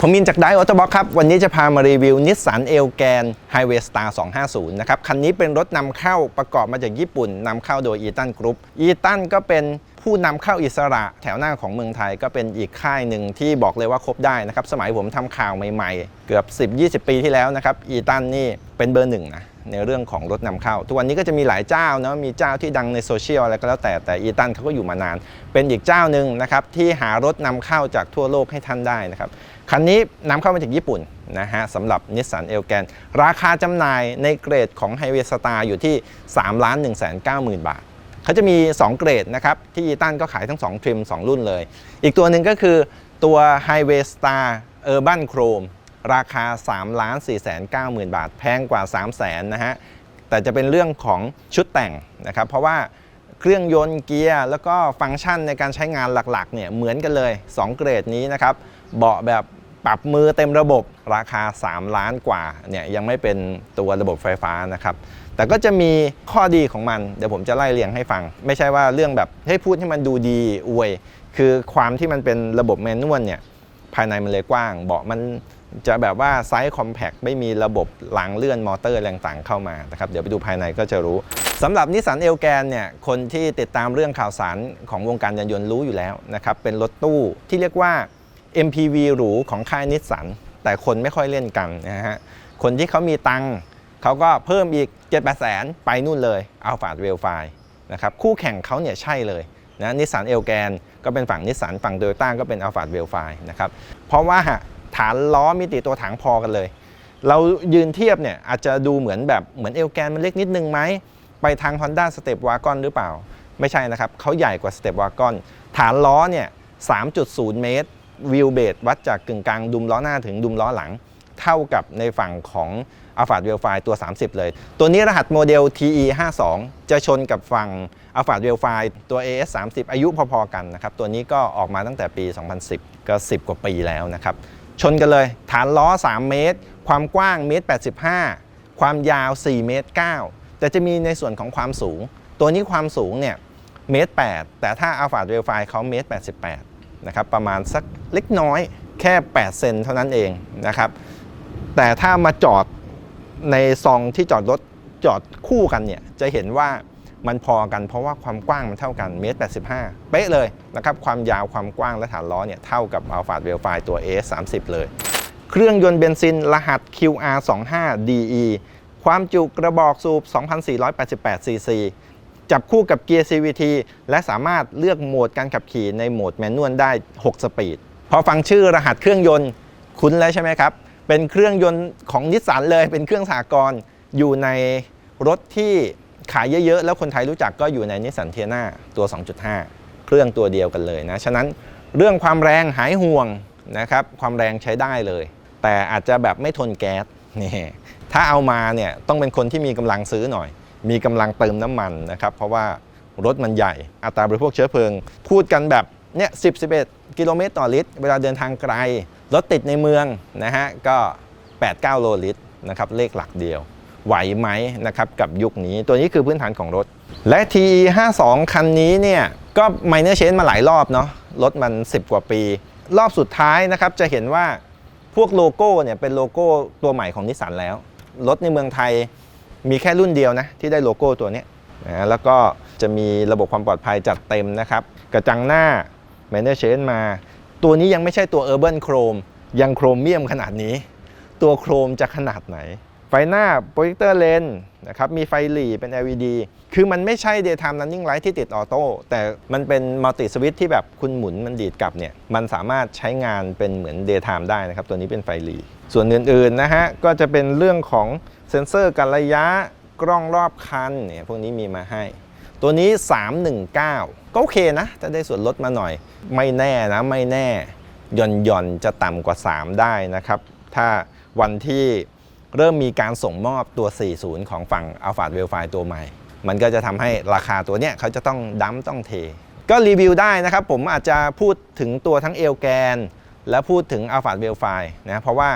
ผมมินจากไดออโตบ็อกครับ วันนี้จะพามารีวิวนิสสันเอลแกน Highway Star 250 นะครับ คันนี้เป็นรถนำเข้าประกอบมาจากญี่ปุ่นนำเข้าโดยอีตันกรุ๊ปอีตันก็เป็นผู้นำเข้าอิสระแถวหน้าของเมืองไทยก็เป็นอีกค่ายหนึ่งที่บอกเลยว่าครบได้นะครับ สมัยผมทำข่าวใหม่ๆ เกือบ 10-20 ปีที่แล้วนะครับ อีตันนี่เป็นเบอร์หนึ่งนะในเรื่องของรถนำเข้า ทุกวันนี้ก็จะมีหลายเจ้าเนาะมีเจ้าที่ดังในโซเชียลอะไรก็แล้วแต่แต่อีตันเขาก็อยู่มานาน เป็นอีกเจ้าหนึ่งนะครับที่หารถนำเข้าจากทั่วโลกให้ท่านได้นะครับ คันนี้นำเข้ามาจากญี่ปุ่นนะฮะสำหรับนิสสันเอลแกนราคาจำหน่ายในเกรดของ Highway Star อยู่ที่ 3 1 9 0 0 0 0 บาท เขาจะมี 2 เกรดนะครับ ที่อีตันก็ขายทั้ง 2 ทริม 2 รุ่นเลย อีกตัวหนึ่งก็คือตัว Highway Star Urban Chrome ราคา 3 4 9 0 0 0 0 บาท แพงกว่า 3 0 0 0 0 0นะฮะ แต่จะเป็นเรื่องของชุดแต่งนะครับ เพราะว่าเครื่องยนต์เกียร์แล้วก็ฟังก์ชันในการใช้งานหลักๆเนี่ยเหมือนกันเลย 2 เกรดนี้นะครับ เบาะแบบปรับมือเต็มระบบราคา 3 ล้านกว่าเนี่ยยังไม่เป็นตัวระบบไฟฟ้านะครับ แต่ก็จะมีข้อดีของมัน เดี๋ยวผมจะไล่เรียงให้ฟัง ไม่ใช่ว่าเรื่องแบบให้พูดให้มันดูดีอวย คือความที่มันเป็นระบบแมนนวลเนี่ยภายในมันเลยกว้าง เบาะมันจะแบบว่าไซส์คอมแพคไม่มีระบบหลังเลื่อนมอเตอร์อะไรต่างเข้ามานะครับ เดี๋ยวไปดูภายในก็จะรู้สำหรับนิสสันเอลแกนเนี่ยคนที่ติดตามเรื่องข่าวสารของวงการยานยนต์รู้อยู่แล้วนะครับเป็นรถตู้ที่เรียกว่า MPV หรูของค่ายนิสสันแต่คนไม่ค่อยเล่นกันนะฮะคนที่เขามีตังค์เขาก็เพิ่มอีก7 8แปดแสนไปนู่นเลยอัลฟาเวลไฟนะครับคู่แข่งเขาเนี่ยใช่เลยนะนิสสันเอลแกนก็เป็นฝั่งนิสสันฝั่งโตโยต้าก็เป็นอัลฟาเวลไฟนะครับเพราะว่าฐานล้อมิติตัวถังพอกันเลย เรายืนเทียบเนี่ยอาจจะดูเหมือนแบบเหมือนเอลแกนมันเล็กนิดนึงไหมไปทาง Honda Step Wagon หรือเปล่า ไม่ใช่นะครับเขาใหญ่กว่า Step Wagon ฐานล้อเนี่ย3.0 เมตร วิวเบดวัดจากกึ่งกลางดุมล้อหน้าถึงดุมล้อหลัง เท่ากับในฝั่งของ a l p h a r d w e l f i ตัว 30 เลย ตัวนี้รหัสโมเดล TE 52จะชนกับฝั่ง a l p h a r d w e l f i ตัว AS 30อายุพอๆกันนะครับ ตัวนี้ก็ออกมาตั้งแต่ปี 2010 ก็ 10 กว่าปีแล้วนะครับ ชนกันเลย ฐานล้อ 3 เมตร ความกว้างเมตร 85 ความยาว 4 เมตร 9 แต่จะมีในส่วนของความสูง ตัวนี้ความสูงเนี่ยเมตร 8 แต่ถ้า a l p h a r d w e l f i เขาเมตร 88 นะครับประมาณสักเล็กน้อยแค่ 8 เซนเท่านั้นเองนะครับแต่ถ้ามาจอดในซองที่จอดรถจอดคู่กันเนี่ยจะเห็นว่ามันพอกันเพราะว่าความกว้างมันเท่ากันเมตร85 เป๊ะเลยนะครับความยาวความกว้างและฐานล้อเนี่ยเท่ากับ a l p h a r d w e l f i ตัว AS 30เลย เครื่องยนต์เบนซินรหัส QR25DE ความจุกระบอกสูบ 2,488ซีซี จับคู่กับเกียร์ CVT และสามารถเลือกโหมดการขับขี่ในโหมดแมนนวลได้ 6 สปีด พอฟังชื่อรหัสเครื่องยนต์คุ้นแล้วใช่ไหมครับ เป็นเครื่องยนต์ของนิสสันเลย เป็นเครื่องสากลอยู่ในรถที่ขายเยอะๆ แล้วคนไทยรู้จักก็อยู่ในนิสสันเทียนาตัว 2.5 เครื่องตัวเดียวกันเลยนะ ฉะนั้นเรื่องความแรงหายห่วงนะครับ ความแรงใช้ได้เลย แต่อาจจะแบบไม่ทนแก๊สนี่ถ้าเอามาเนี่ยต้องเป็นคนที่มีกำลังซื้อหน่อย มีกำลังเติมน้ำมันนะครับ เพราะว่ารถมันใหญ่ อัตราบริโภคเชื้อเพลิง พูดกันแบบเนี่ย10 11กิโลเมตรต่อลิตร เวลาเดินทางไกล รถติดในเมืองนะฮะก็ 8-9 โลลิตรนะครับเลขหลักเดียว ไหวไหมนะครับกับยุคนี้ตัวนี้คือพื้นฐานของรถ และ TE 52คันนี้เนี่ยก็ไมเนอร์เชนมาหลายรอบเนาะรถมัน 10 กว่าปี รอบสุดท้ายนะครับจะเห็นว่าพวกโลโก้เนี่ยเป็นโลโก้ตัวใหม่ของนิสสันแล้ว รถในเมืองไทย มีแค่รุ่นเดียวนะที่ได้โลโก้ตัวนี้นะแล้วก็จะมีระบบความปลอดภัยจัดเต็มนะครับ กระจังหน้า m a n e r c h a n มา ตัวนี้ยังไม่ใช่ตัว Urban Chrome ยังโครเมียมขนาดนี้ ตัวโครมจะขนาดไหน ไฟหน้าโปรเจคเตอร์เลนนะครับมีไฟหลีเป็น LED คือมันไม่ใช่ daytime running light ที่ติดออโต้แต่มันเป็นมัลติสวิตที่แบบคุณหมุนมันดีดกลับเนี่ยมันสามารถใช้งานเป็นเหมือน daytime ได้นะครับ ตัวนี้เป็นไฟหลีส่วนอื่นๆนะฮะก็จะเป็นเรื่องของเซ็นเซอร์กันระยะกล้องรอบคันเนี่ยพวกนี้มีมาให้ ตัวนี้ 319 ก็โอเคนะถ้าได้ส่วนลดมาหน่อย ไม่แน่นะไม่แน่ยอนหย่อนๆจะต่ำกว่า 3 ได้นะครับ ถ้าวันที่ เริ่มมีการส่งมอบตัว 40 ของฝั่ง a l p h a w e l f i ตัวใหม่ มันก็จะทำให้ราคาตัวเนี้ยเขาจะต้องดั้มต้องเท ก็รีวิวได้นะครับ ผมอาจจะพูดถึงตัวทั้งเอลแกนและพูดถึง a l p h a w e l f i นะเพราะว่า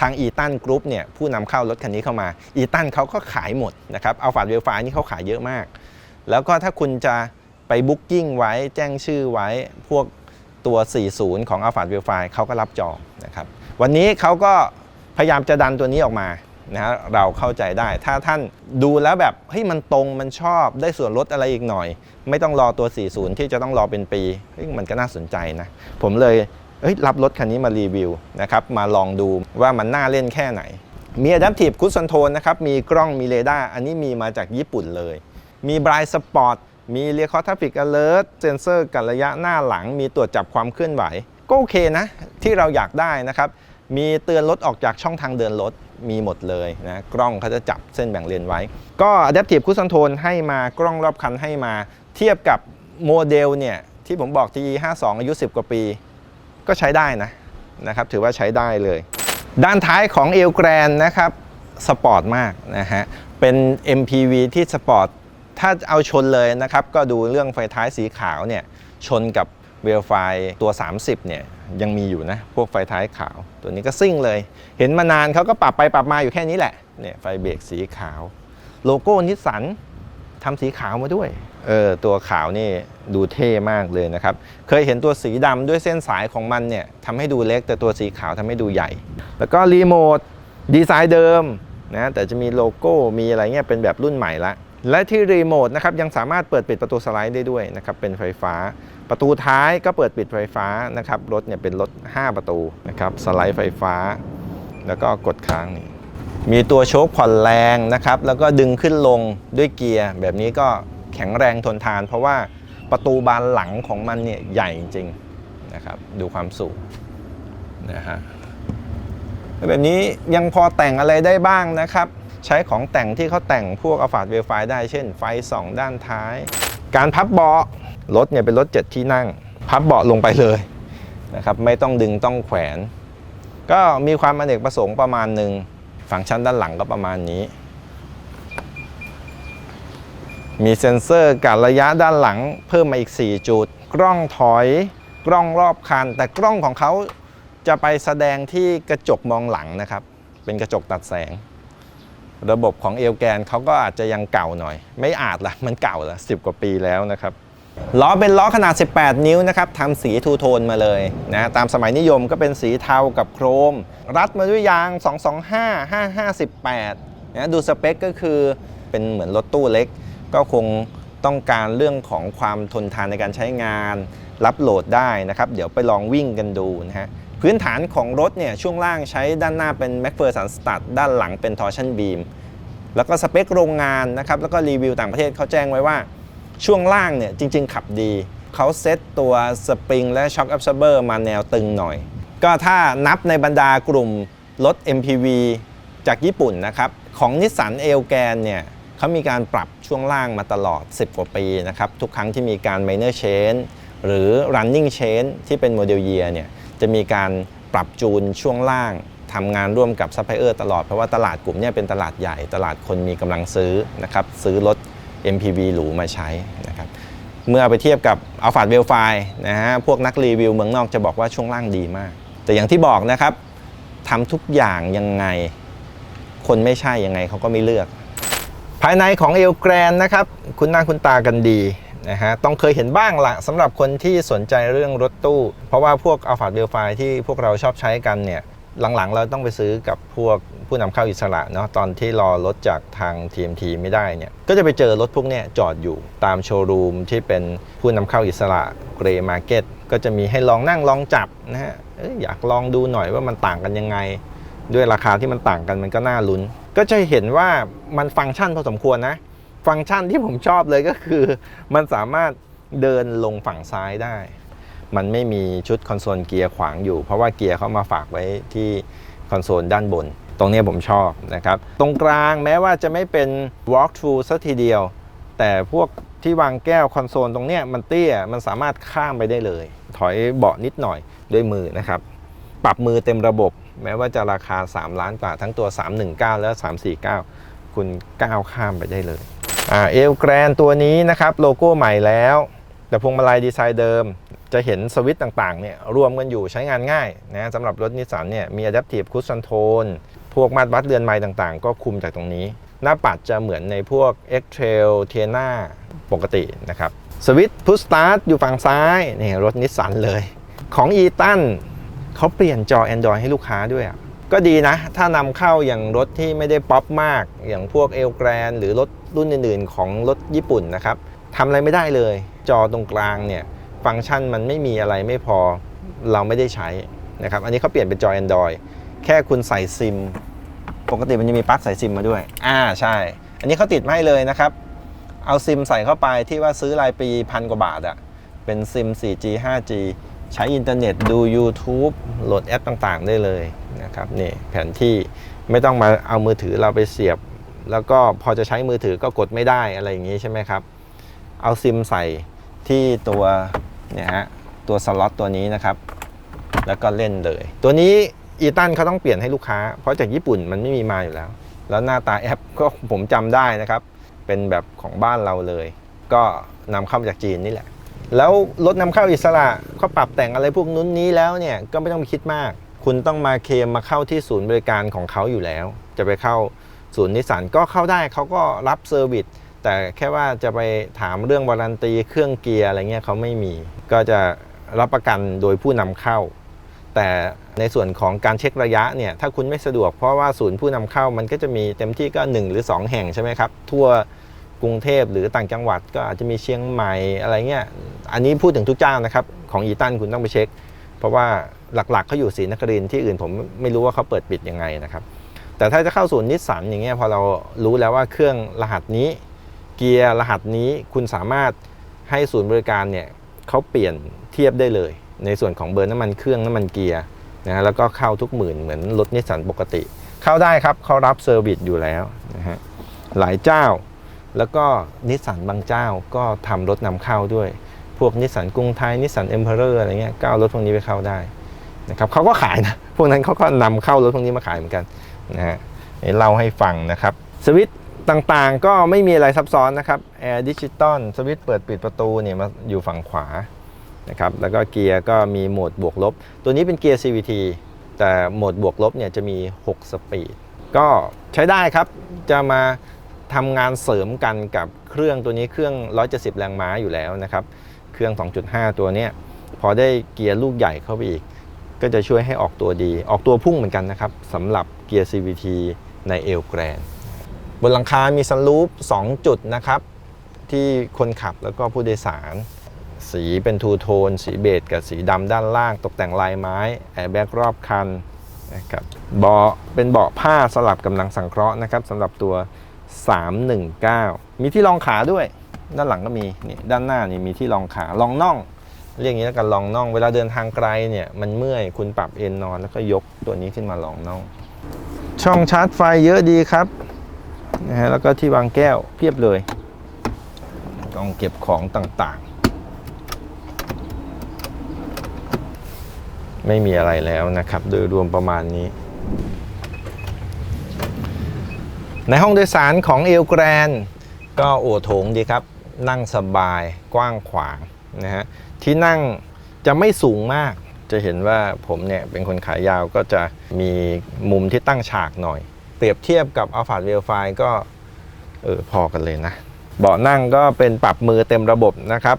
ทางอีตันกรุ๊ปเนี่ยผู้นำเข้ารถคันนี้เข้ามาอีตันเขาก็ขายหมดนะครับอัลฟาเวลฟนี่เขาขายเยอะมาก แล้วก็ถ้าคุณจะไปบุ๊กกิ้งไว้แจ้งชื่อไว้พวกตัว 40 ของ a l p h a w e l f i เขาก็รับจองนะครับ วันนี้เขาก็ พยายามจะดันตัวนี้ออกมานะฮะเราเข้าใจได้ ถ้าท่านดูแล้วแบบเฮ้ยมันตรงมันชอบได้ส่วนลดอะไรอีกหน่อย ไม่ต้องรอตัว 40 ที่จะต้องรอเป็นปีเฮ้ยมันก็น่าสนใจนะ ผมเลยเอ้ยรับรถคันนี้มารีวิวนะครับมาลองดูว่ามันน่าเล่นแค่ไหน มี Adaptive Cruise Control นะครับมีกล้องมีเรดาร์อันนี้มีมาจากญี่ปุ่นเลย มี Blind Spot มี Rear Traffic Alert เซนเซอร์กันระยะหน้าหลัง มีตรวจจับความเคลื่อนไหว ก็โอเคนะ ที่เราอยากได้นะครับ มีเตือนรถออกจากช่องทางเดินรถมีหมดเลยนะกล้องเขาจะจับเส้นแบ่งเลนไว้ ก็ Adaptive Cruise Control ให้มากล้องรอบคันให้มา เทียบกับโมเดลเนี่ยที่ผมบอก TE52 อายุ 10 กว่าปี ก็ใช้ได้นะนะครับถือว่าใช้ได้เลย ด้านท้ายของเอลแกรนนะครับสปอร์ตมากนะฮะเป็น MPV ที่สปอร์ตถ้าเอาชนเลยนะครับ ก็ดูเรื่องไฟท้ายสีขาวเนี่ยชนกับเวลไฟตัว 30เนี่ย ยังมีอยู่นะ พวกไฟท้ายขาว ตัวนี้ก็ซิ่งเลย เห็นมานานเขาก็ปรับไปปรับมาอยู่แค่นี้แหละเนี่ยไฟเบรกสีขาว โลโก้นิสสันทำสีขาวมาด้วยเออตัวขาวนี่ดูเท่มากเลยนะครับ เคยเห็นตัวสีดำด้วยเส้นสายของมันเนี่ยทำให้ดูเล็กแต่ตัวสีขาวทำให้ดูใหญ่ แล้วก็รีโมทดีไซน์เดิมนะแต่จะมีโลโก้มีอะไรเงี้ยเป็นแบบรุ่นใหม่ละและที่รีโมทนะครับยังสามารถเปิดปิดประตูสไลด์ได้ด้วยนะครับเป็นไฟฟ้า ประตูท้ายก็เปิดปิดไฟฟ้านะครับรถเนี่ยเป็นรถ 5 ประตูนะครับสไลด์ไฟฟ้า แล้วก็กดค้างนี่มีตัวโชคผ่อนแรงนะครับแล้วก็ดึงขึ้นลงด้วยเกียร์ แบบนี้ก็แข็งแรงทนทาน เพราะว่าประตูบานหลังของมันเนี่ยใหญ่จริงๆนะครับดูความสูงนะฮะแบบนี้ยังพอแต่งอะไรได้บ้างนะครับ ใช้ของแต่งที่เขาแต่งพวกอัลฟาดเวลไฟได้เช่นไฟส่องด้านท้าย การพับเบาะ รถเนี่ยเป็นรถ 7 ที่นั่ง พับเบาะลงไปเลยนะครับไม่ต้องดึงต้องแขวน ก็มีความอเนกประสงค์ประมาณหนึ่งฟังชั้นด้านหลังก็ประมาณนี้ มีเซ็นเซอร์การระยะด้านหลังเพิ่มมาอีก 4 จุด กล้องถอยกล้องรอบคัน แต่กล้องของเขาจะไปแสดงที่กระจกมองหลังนะครับ เป็นกระจกตัดแสง ระบบของเอลแกนเขาก็อาจจะยังเก่าหน่อย ไม่อาจละมันเก่าละ10กว่าปีแล้วนะครับ ล้อเป็นล้อขนาด 18 นิ้วนะครับทำสีทูโทนมาเลยนะตามสมัยนิยมก็เป็นสีเทากับโครม รัดมาด้วยยาง 225 558นะดูสเปคก็คือเป็นเหมือนรถตู้เล็ก ก็คงต้องการเรื่องของความทนทานในการใช้งาน รับโหลดได้นะครับ เดี๋ยวไปลองวิ่งกันดูนะฮะพื้นฐานของรถเนี่ยช่วงล่างใช้ด้านหน้าเป็น m c p h e r s o n Stud ด้านหลังเป็น Torsion Beam แล้วก็สเปคโรงงานนะครับแล้วก็รีวิวต่างประเทศเขาแจ้งไว้ว่า ช่วงล่างเนี่ยจริง ๆ ขับดี เขาเซตตัวสปริงและช็อค a b ซ o r เบอร์มาแนวตึงหน่อย ก็ถ้านับในบรรดากลุ่มรถ MPV จากญี่ปุ่นนะครับ ของนิสสันเอลแกนเนี่ยเขามีการปรับช่วงล่างมาตลอด 10 กว่าปีนะครับ ทุกครั้งที่มีการ minor change หรือ running change ที่เป็นโมเดลเยียเนี่ยจะมีการปรับจูนช่วงล่างทำงานร่วมกับซัพพลายเออร์ตลอด เพราะว่าตลาดกลุ่มเนี้เป็นตลาดใหญ่ ตลาดคนมีกำลังซื้อนะครับซื้อรถ MPV หรูมาใช้นะครับเมื่อไปเทียบกับ a l p h a เวลไฟนะฮะพวกนักรีวิวเมืองนอกจะบอกว่าช่วงล่างดีมาก แต่อย่างที่บอกนะครับทำทุกอย่างยังไง คนไม่ใช่ยังไงเขาก็ไม่เลือก ภายในของเอลแกรนนะครับคุณหน้าคุณตากันดีนะฮะต้องเคยเห็นบ้างละสำหรับคนที่สนใจเรื่องรถตู้ เพราะว่าพวก a l p h a เวลไฟที่พวกเราชอบใช้กันเนี่ย หลังๆ เราต้องไปซื้อกับพวกผู้นำเข้าอิสระเนาะตอนที่รอรถจากทาง TMT ไม่ได้เนี่ยก็จะไปเจอรถพวกเนี้ยจอดอยู่ตามโชว์รูมที่เป็นผู้นำเข้าอิสระเกรย์มาร์เก็ตก็จะมีให้ลองนั่งลองจับนะฮะออยากลองดูหน่อยว่ามันต่างกันยังไง ด้วยราคาที่มันต่างกันมันก็น่าลุ้น ก็จะเห็นว่ามันฟังก์ชันพอสมควรนะ ฟังก์ชันที่ผมชอบเลยก็คือ มันสามารถเดินลงฝั่งซ้ายได้ มันไม่มีชุดคอนโซลเกียร์ขวางอยู่ เพราะว่าเกียร์เขามาฝากไว้ที่คอนโซลด้านบน ตรงนี้ผมชอบนะครับ ตรงกลางแม้ว่าจะไม่เป็น walk through สัทีเดียว แต่พวกที่วางแก้วคอนโซลตรงเนี้ยมันเตี้ยมันสามารถข้ามไปได้เลย ถอยเบาะนิดหน่อยด้วยมือนะครับ ปรับมือเต็มระบบ แม้ว่าจะราคา 3 ล้านกว่าทั้งตัว 319 และ 349 คุณก้าวข้ามไปได้เลยอ่าเอลแกรนตัวนี้นะครับ โลโก้ใหม่แล้ว แต่พวงมาลัยดีไซน์เดิม จะเห็นสวิตต่างๆเนี่ยรวมกันอยู่ใช้งานง่ายนะสำหรับรถนิสสันเนี่ยมี Adaptive Cruise Control พวกมาตรวัดเรือนไม้ต่างๆ ก็คุมจากตรงนี้ หน้าปัดจะเหมือนในพวก X-Trail t i a n a ปกตินะครับสวิตช์พุชสตาร์ทอยู่ฝั่งซ้ายนี่รถนิสสันเลยของ e ตันเขาเปลี่ยนจอ Android ให้ลูกค้าด้วยอะก็ดีนะ ถ้านำเข้าอย่างรถที่ไม่ได้ป๊อปมาก อย่างพวกเอลแกรนหรือรถรุ่นอื่นๆ ของรถญี่ปุ่นนะครับทำอะไรไม่ได้เลย จอตรงกลางเนี่ย ฟังก์ชันมันไม่มีอะไรไม่พอเราไม่ได้ใช้นะครับ อันนี้เขาเปลี่ยนเป็นจอ Android แค่คุณใส่ซิม ปกติมันจะมีปลั๊กใส่ซิมมาด้วย อ่าใช่ อันนี้เขาติดมาให้เลยนะครับ เอาซิมใส่เข้าไปที่ว่าซื้อรายปีพันกว่าบาทอะเป็นซิม 4G 5G ใช้อินเทอร์เน็ตดู YouTube โหลดแอปต่างๆ ได้เลยนะครับนี่แผนที่ไม่ต้องมาเอามือถือเราไปเสียบ แล้วก็พอจะใช้มือถือก็กดไม่ได้อะไรอย่างนี้ใช่ไหมครับ เอาซิมใส่ที่ตัว เนี่ยฮะตัวสล็อตตัวนี้นะครับ แล้วก็เล่นเลย ตัวนี้อีตันเขาต้องเปลี่ยนให้ลูกค้า เพราะจากญี่ปุ่นมันไม่มีมาอยู่แล้ว แล้วหน้าตาแอปก็ผมจำได้นะครับ เป็นแบบของบ้านเราเลย ก็นำเข้ามาจากจีนนี่แหละ แล้วรถนำเข้าอิสระเขาปรับแต่งอะไรพวกนู้นนี้แล้วเนี่ยก็ไม่ต้องไปคิดมาก คุณต้องมาเคมมาเข้าที่ศูนย์บริการของเขาอยู่แล้ว จะไปเข้าศูนย์นิสสันก็เข้าได้เขาก็รับเซอร์วิส แต่แค่ว่าจะไปถามเรื่องวารันตีเครื่องเกียร์อะไรเงี้ยเขาไม่มี ก็จะรับประกันโดยผู้นำเข้า แต่ในส่วนของการเช็คระยะเนี่ยถ้าคุณไม่สะดวกเพราะว่าศูนย์ผู้นำเข้ามันก็จะมีเต็มที่ก็ 1 หรือ 2 แห่งใช่ไหมครับ ทั่วกรุงเทพหรือต่างจังหวัดก็อาจจะมีเชียงใหม่อะไรเงี้ยอันนี้พูดถึงทุกเจ้านะครับของอีตันคุณต้องไปเช็ค เพราะว่าหลักๆเขาอยู่ศรีนครินทร์ที่อื่นผมไม่รู้ว่าเขาเปิดปิดยังไงนะครับแต่ถ้าจะเข้าศูนย์นิสสันอย่างเงี้ยพอเรารู้แล้วว่าเครื่องรหัสนี้ เกียร์รหัสนี้คุณสามารถให้ศูนย์บริการเนี่ยเขาเปลี่ยนเทียบได้เลย ในส่วนของเบอร์น้ำมันเครื่องน้ำมันเกียร์นะฮะแล้วก็เข้าทุกหมื่นเหมือนรถนิสสันปกติ เข้าได้ครับเขารับเซอร์วิสอยู่แล้วนะฮะหลายเจ้า แล้วก็นิสสันบางเจ้าก็ทำรถนำเข้าด้วย พวกนิสสันกรุงไทยนิสสันเอ็มเพอเรอร์อะไรเงี้ยก็เอารถพวกนี้ไปเข้าได้นะครับเขาก็ขายนะพวกนั้นเขาก็นำเข้ารถพวกนี้มาขายเหมือนกันนะฮะเล่าให้ฟังนะครับสวิต ต่างๆก็ไม่มีอะไรซับซ้อนนะครับแอร์ดิจิตอลสวิตช์เปิดปิดประตูเนี่ยมาอยู่ฝั่งขวานะครับแล้วก็เกียร์ก็มีโหมดบวกลบ ตัวนี้เป็นเกียร์ CVT แต่โหมดบวกลบเนี่ยจะมี 6 สปีด ก็ใช้ได้ครับจะมาทำงานเสริมกันกับเครื่องตัวนี้เครื่อง 170 แรงม้าอยู่แล้วนะครับเครื่อง 2.5 ตัวนี้พอได้เกียร์ลูกใหญ่เข้าไปอีก ก็จะช่วยให้ออกตัวดี ออกตัวพุ่งเหมือนกันนะครับสำหรับเกียร์ CVT ในเอลแกรน บนหลังคา มีซันรูฟ2จุดนะครับ ที่คนขับแล้วก็ผู้โดยสาร สีเป็นทูโทน สีเบจกับสีดำด้านล่าง ตกแต่งลายไม้แอร์แบ็กรอบคันนะครับเบาะเป็นเบาะผ้าสลับกำลังสังเคราะห์นะครับสำหรับตัว 319 มีที่รองขาด้วย ด้านหลังก็มีนี่ด้านหน้านี่มีที่รองขารองน่อง เรียกอย่างนี้แล้วกันรองน่อง เวลาเดินทางไกลเนี่ยมันเมื่อยคุณปรับเอนนอน แล้วก็ยกตัวนี้ขึ้นมารองน่อง ช่องชาร์จไฟเยอะดีครับ นะฮะแล้วก็ที่วางแก้วเพียบเลยกองเก็บของต่างๆ ไม่มีอะไรแล้วนะครับ โดยรวมประมาณนี้ ในห้องโดยสารของเอลแกรนก็โอโถงดีครับ นั่งสบายกว้างขวางนะฮะที่นั่งจะไม่สูงมาก จะเห็นว่าผมเนี่ยเป็นคนขายาวก็จะมีมุมที่ตั้งฉากหน่อย เปรียบเทียบกับ Alphard w e l f i ก็เออพอกันเลยนะ เบาะนั่งก็เป็นปรับมือเต็มระบบนะครับ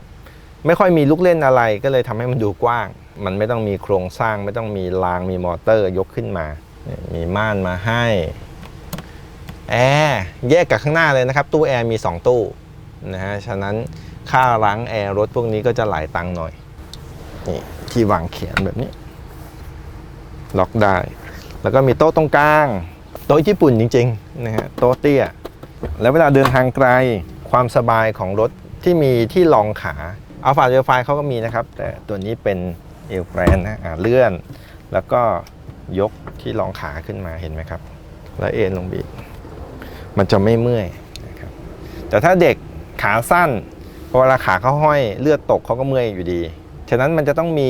ไม่ค่อยมีลูกเล่นอะไรก็เลยทำให้มันดูกว้าง มันไม่ต้องมีโครงสร้างไม่ต้องมีรางมีมอเตอร์ยกขึ้นมา มีม่านมาให้แอร์แยกกับข้างหน้าเลยนะครับ ตู้แอร์มี 2 ตู้นะฮะฉะนั้นค่าล้างแอร์รถพวกนี้ก็จะหลายตังค์หน่อยนี่ที่วางเขียนแบบนี้ ล็อกได้ แล้วก็มีโต๊ะตรงกลาง โต๊ะญี่ปุ่นจริงๆนะฮะโต๊ะเตี้ย แล้วเวลาเดินทางไกลความสบายของรถที่มีที่รองขาอัลฟาเรลไฟเขาก็มีนะครับ แต่ตัวนี้เป็นเอลแกรนนะเลื่อน แล้วก็ยกที่รองขาขึ้นมาเห็นไหมครับ แล้วเอ็นลงบีมันจะไม่เมื่อยนะครับแต่ถ้าเด็กขาสั้นพอเวลาขาเขาห้อยเลือดตกเขาก็เมื่อยอยู่ดี ฉะนั้นมันจะต้องมี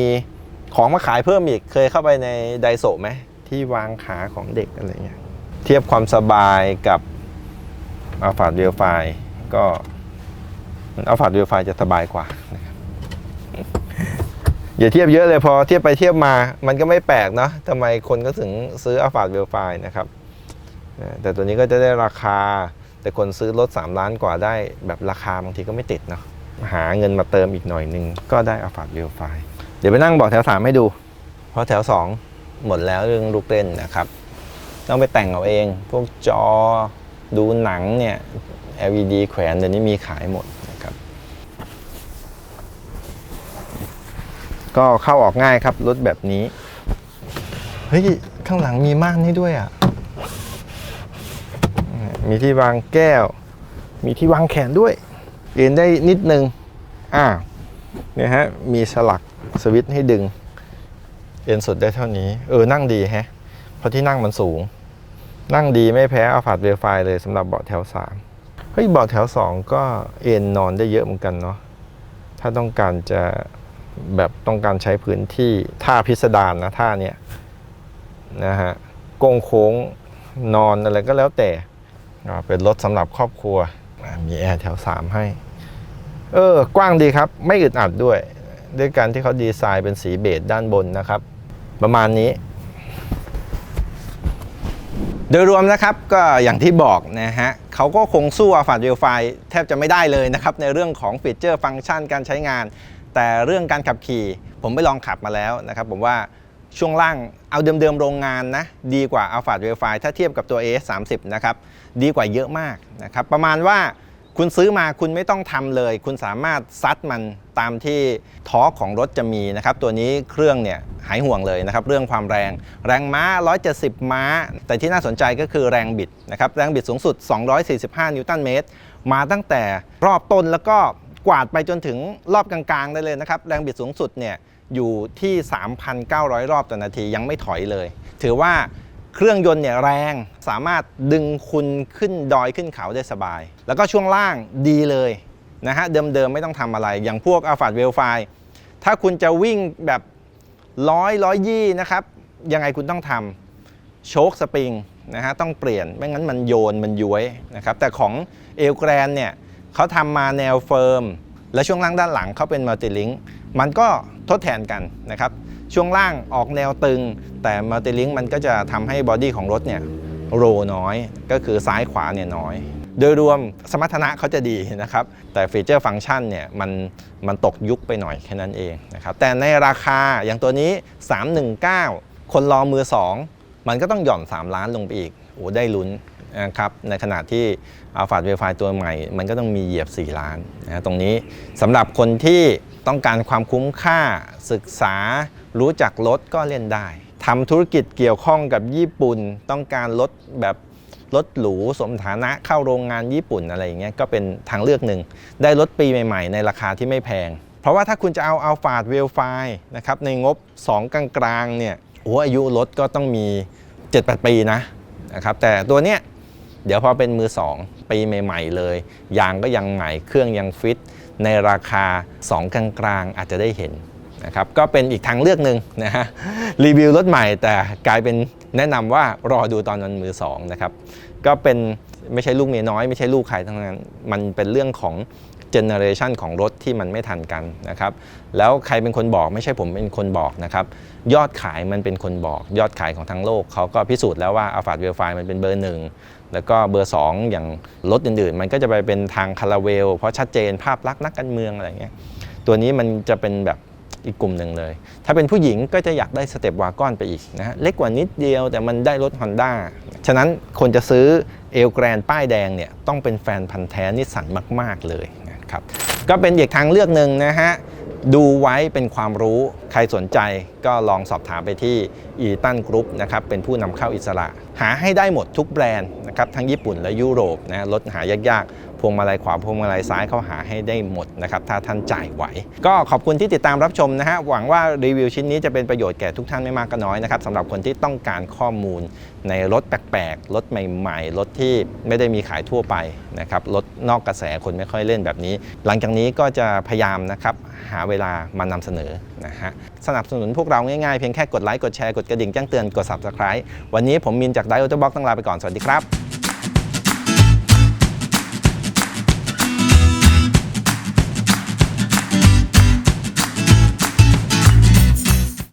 ของมาขายเพิ่มอีกเคยเข้าไปในไดโซไหมที่วางขาของเด็กอะไรเงี้ย เทียบความสบายกับอัลฟาเรียลไฟก็อัลฟาเรียลไฟจะสบายกว่าอย่าเทียบเยอะเลยพอเทียบไปเทียบมา มันก็ไม่แปลกเนาะทำไมคนก็ถึงซื้ออัลฟาเรียลไฟนะครับแต่ตัวนี้ก็จะได้ราคา แต่คนซื้อรถ 3 ล้านกว่าได้แบบราคาบางทีก็ไม่ติดเนาะหาเงินมาเติมอีกหน่อยนึง ก็ได้อัลฟาเรียลไฟเดี๋ยวไปนั่งบอกแถวสามให้ดู เพราะแถว 2 หมดแล้วเรื่องลูกเล่นนะครับ ต้องไปแต่งเอาเอง พวกจอดูหนังเนี่ย LED แขวนเดี๋ยวนี้มีขายหมดนะครับ ก็เข้าออกง่ายครับรถแบบนี้ เฮ้ย ข้างหลังมีม่านให้ด้วยอะ มีที่วางแก้ว มีที่วางแขนด้วยเอ็นได้นิดนึง อ่าเนี่ยฮะ มีสลักสวิตช์ให้ดึง เอ็นสุดได้เท่านี้ เออ นั่งดีแฮะ ราะที่นั่งมันสูง นั่งดีไม่แพ้อาฟาดเวลไฟเลยสำหรับเบาะแถว3เฮ้ยเบาะแถว 2 ก็เอนนอนได้เยอะเหมือนกันเนาะถ้าต้องการจะแบบต้องการใช้พื้นที่ท่าพิสดารนะท่าเนี้ยนะฮะโกงโค้งนอนอะไรก็แล้วแต่เป็นรถสำหรับครอบครัว มีแอร์แถว 3 ให้ เออ กว้างดีครับ ไม่อึดอัดด้วย ด้วยการที่เขาดีไซน์เป็นสีเบจด้านบนนะครับ ประมาณนี้ โดยรวมนะครับก็อย่างที่บอกนะฮะเขาก็คงสู้อัลฟาเรลไฟแทบจะไม่ได้เลยนะครับ ในเรื่องของฟีเจอร์ฟังก์ชันการใช้งาน แต่เรื่องการขับขี่ ผมไปลองขับมาแล้วนะครับ ผมว่าช่วงล่างเอาเดิมๆโรงงานนะ ดีกว่าอัลฟาเรลไฟถ้าเทียบกับตัว AS 30 นะครับ ดีกว่าเยอะมากนะครับ ประมาณว่า คุณซื้อมาคุณไม่ต้องทำเลย คุณสามารถซัดมันตามที่ทอของรถจะมีนะครับตัวนี้เครื่องเนี่ยหายห่วงเลยนะครับเรื่องความแรง แรงม้า 170 ม้า แต่ที่น่าสนใจก็คือแรงบิดนะครับแรงบิดสูงสุด 245 นิวตันเมตร มาตั้งแต่รอบต้นแล้วก็กวาดไปจนถึงรอบกลางๆ ได้เลยนะครับแรงบิดสูงสุดเนี่ยอยู่ที่ 3,900 รอบต่อนาทียังไม่ถอยเลย ถือว่า เครื่องยนต์เนี่ยแรงสามารถดึงคุณขึ้นดอยขึ้นเขาได้สบาย แล้วก็ช่วงล่างดีเลยนะฮะเดิมๆไม่ต้องทำอะไร อย่างพวก a l p h a r d w e l f i ถ้าคุณจะวิ่งแบบร้อยร้อยยี่นะครับ ยังไงคุณต้องทำโชคสปริงนะฮะต้องเปลี่ยนไม่งั้นมันโยนมันย้วยนะครับแต่ของเอลแกรนเนี่ยเขาทำมาแนวเฟิร์มและช่วงล่างด้านหลังเขาเป็นมัลติลิงมันก็ทดแทนกันนะครับ ช่วงล่างออกแนวตึง แต่มัลติลิงมันก็จะทำให้บอดี้ของรถเนี่ยโรน้อย ก็คือซ้ายขวาเนี่ยน้อย โดยรวมสมรรถนะเขาจะดีนะครับ แต่ฟีเจอร์ฟังก์ชันเนี่ยมันมันตกยุคไปหน่อยแค่นั้นเองนะครับ แต่ในราคาอย่างตัวนี้ 319 คนรอมือ 2 มันก็ต้องหย่อน 3 ล้านลงไปอีก โอ้ได้ลุ้นนะครับ ในขณะที่อัลฟาดเวฟไตัวใหม่ มันก็ต้องมีเหยียบ 4 ล้านนะตรงนี้สำหรับคนที่ต้องการความคุ้มค่าศึกษา รู้จักรถก็เล่นได้ทำธุรกิจเกี่ยวข้องกับญี่ปุ่น ต้องการรถแบบรถหรูสมฐานะเข้าโรงงานญี่ปุ่นอะไรอย่างเงี้ยก็เป็นทางเลือกหนึ่ง ได้รถปีใหม่ ๆ ในราคาที่ไม่แพง เพราะว่าถ้าคุณจะเอาอัลฟาดเวลไฟนะครับในงบ 2 กลางๆเนี่ยโอ้อายุรถก็ต้องมี 7-8 ปีนะนะครับแต่ตัวเนี้ยเดี๋ยวพอเป็นมือ 2 ปีใหม่ๆเลย ยางก็ยังใหม่เครื่องยังฟิตในราคา 2 กลางๆอาจจะได้เห็น นะครับก็เป็นอีกทางเลือกหนึ่งนะฮะรีวิวรถใหม่แต่กลายเป็นแนะนำว่ารอดูตอนมันมือ2นะครับก็เป็นไม่ใช่ลูกเมียน้อยไม่ใช่ลูกใครทั้งนั้นมันเป็นเรื่องของเจเนอเรชันของรถที่มันไม่ทันกันนะครับแล้วใครเป็นคนบอกไม่ใช่ผมเป็นคนบอกนะครับยอดขายมันเป็นคนบอก ยอดขายของทั้งโลกเขาก็พิสูจน์แล้วว่าอัลฟาดเวลไฟมันเป็นเบอร์หนึ่งแล้วก็เบอร์ 2 อย่างรถอื่นๆ มันก็จะไปเป็นทางคาราเวล เพราะชัดเจนภาพลักษณ์นักการเมืองอะไรเงี้ยตัวนี้มันจะเป็นแบบ อีกกลุ่มหนึ่งเลย ถ้าเป็นผู้หญิงก็จะอยากได้สเต็ปวากอนไปอีกนะฮะเล็กกว่านิดเดียวแต่มันได้รถ Honda ฉะนั้นคนจะซื้อเอลแกรนป้ายแดงเนี่ยต้องเป็นแฟนพันธ์แท้นิสสันมาก ๆ เลยนะครับก็เป็นอีกทางเลือกหนึ่งนะฮะดูไว้เป็นความรู้ใครสนใจก็ลองสอบถามไปที่อีตันกรุ๊ปนะครับเป็นผู้นำเข้าอิสระ หาให้ได้หมดทุกแบรนด์นะครับทั้งญี่ปุ่นและยุโรปนะรถหายากๆ พวงมาลัยขวาพวงมาลัยซ้ายเขาหาให้ได้หมดนะครับถ้าท่านจ่ายไหว ก็ขอบคุณที่ติดตามรับชมนะฮะหวังว่ารีวิวชิ้นนี้จะเป็นประโยชน์แก่ทุกท่านไม่มากก็น้อยนะครับสำหรับคนที่ต้องการข้อมูลในรถแปลกๆ รถใหม่ๆ รถที่ไม่ได้มีขายทั่วไปนะครับ รถนอกกระแสคนไม่ค่อยเล่นแบบนี้ หลังจากนี้ก็จะพยายามนะครับหาเวลามานำเสนอนะฮะ สนับสนุนพวกเราง่ายๆ เพียงแค่กดไลค์ กดแชร์ กดกระดิ่งแจ้งเตือน กด subscribe วันนี้ผมมินจากไดโอเตอร์บ็อกต้องลาไปก่อน สวัสดีครับ